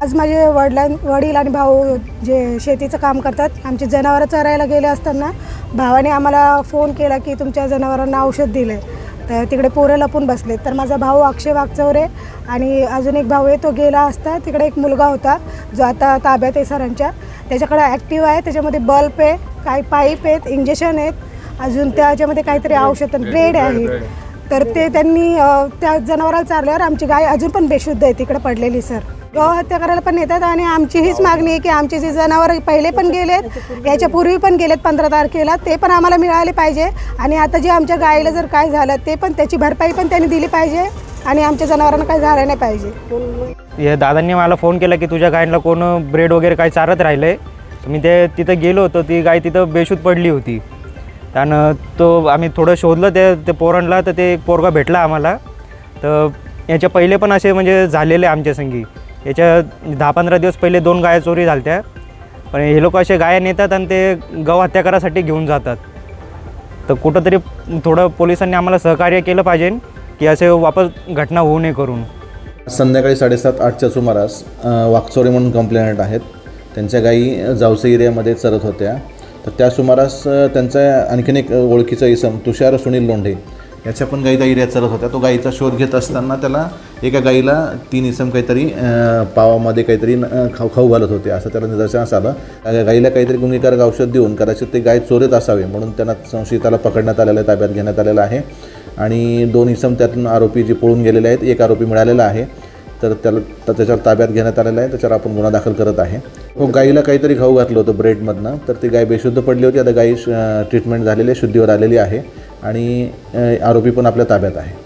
आज माझे वडिलां वडील आणि भाऊ जे शेतीचं काम करतात आमची जनावरं चरायला गेले असताना भावाने आम्हाला फोन केला की तुमच्या जनावरांना औषध दिलं आहे तर तिकडे पोरं लपून बसले तर माझा भाऊ अक्षय वागचौरे आणि अजून एक भाऊ आहे तो गेला असता. तिकडे एक मुलगा होता जो आता ताब्यात आहे सरांच्या. त्याच्याकडे ॲक्टिव्ह आहे त्याच्यामध्ये बल्ब आहे काही पाईप आहेत इंजेक्शन आहेत. अजून त्याच्यामध्ये काहीतरी औषध ब्रेड आहे. तर ते त्यांनी त्या जनावराला चारल्यावर आमची गाय अजून पण बेशुद्ध आहे तिकडे पडलेली सर. गौहत्या करायला पण येतात आणि आमची हीच मागणी आहे की आमचे जे जनावर पहिले पण गेलेत याच्या पूर्वी पण गेलेत पंधरा तारखेला ते पण आम्हाला मिळाले पाहिजे. आणि आता जे आमच्या गायीला जर काय झालं ते पण त्याची भरपाई पण त्यांनी दिली पाहिजे आणि आमच्या जनावरांना काय झालं नाही पाहिजे. या दादांनी मला फोन केला की तुझ्या गायीला कोण ब्रेड वगैरे काही चारत राहिलं आहे मी ते तिथं गेलो होतो ती गाय तिथं बेशूद पडली होती. त्यानं तो आम्ही थोडं शोधलं ते ते पोरणला तर ते एक पोरगा भेटला आम्हाला. तर याच्या पहिले पण असे म्हणजे झालेले आमच्या संगी. याच्या दहा पंधरा दिवस पहिले दोन गाया चोरी झाल्या पण हे लोक असे गाया नेतात आणि ते गौ हत्या करासाठी घेऊन जातात. तर कुठंतरी थोडं पोलिसांनी आम्हाला सहकार्य केलं पाहिजे की असे वापस घटना होऊ नये करून. संध्याकाळी साडेसात आठच्या सुमारास वाकचोरी म्हणून कंप्लेनंट आहेत. त्यांच्या गायी जावसे एरियामध्ये चरत होत्या. तर त्या सुमारास त्यांचा आणखीन एक ओळखीचा इसम तुषार सुनील लोंढे याच्या पण गाईचा एरियात चालत होत्या तो गाईचा शोध घेत असताना त्याला एका गाईला तीन इसम काहीतरी पावामध्ये काहीतरी खाऊ खाऊ घालत होते. असं त्याला निदर्शनास आलं. गाईला काहीतरी गुन्हेगारक औषध देऊन कदाचित ते गाय चोरत असावे म्हणून त्यांना संशयिताला पकडण्यात आलेलं आहे ताब्यात घेण्यात आलेलं आहे. आणि दोन इसम त्यातून आरोपी जे पळून गेलेले आहेत एक आरोपी मिळालेला आहे. तर त्याला त्याच्यावर ताब्यात घेण्यात आलेलं आहे. त्याच्यावर आपण गुन्हा दाखल करत आहे. हो गाईला काहीतरी खाऊ घातलं होतं ब्रेडमधनं. तर ती गाय बेशुद्ध पडली होती. आता गाई ट्रीटमेंट झालेली आहे शुद्धीवर आलेली आहे. आणि आरोपी पण आपल्या ताब्यात आहे.